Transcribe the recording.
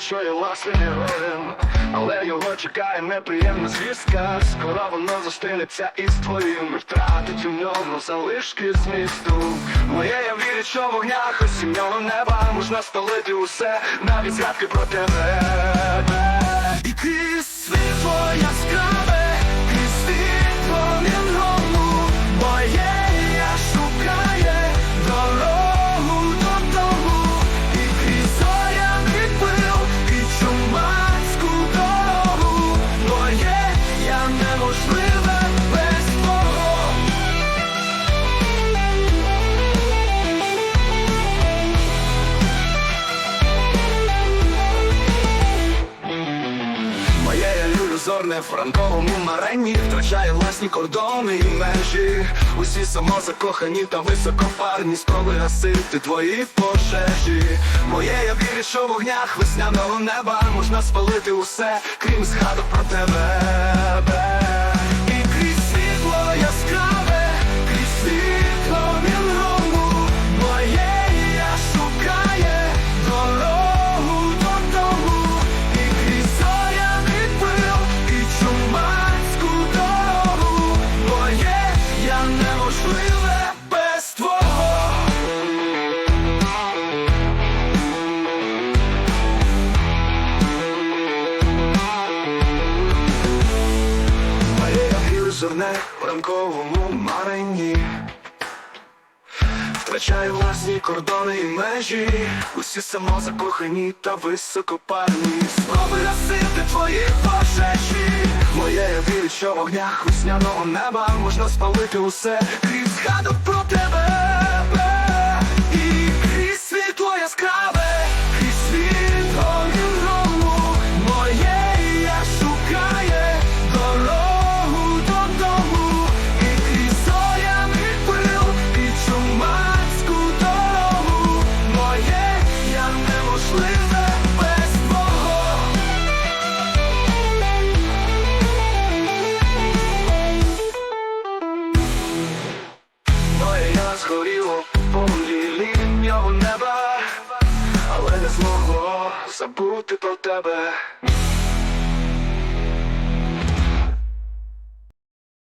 що є власним героєм Але його чекає неприємна звістка. Скоро воно зустрінеться із твоїм. Втратить у ньому залишки змісту. Моє я вірю, що в огнях осіннього неба. Можна спалити усе, навіть згадки про тебе. І ти світло яскраве, ілюзорне в ранковому маренні Втрачає власні кордони і межі. Усі самозакохані та високопарні. Спроби гасити твої пожежі. Моє я вірю, що в огнях весняного неба Можна спалити усе, крім згадок про тебе ілюзорне в ранковому маренні. Втрачаю власні кордони і межі. Усі самозакохані та високопарні. Спроби гасити твої пожежі. Моє вірю, що в огнях весняного неба Можна спалити усе, крізь згадок забути про тебе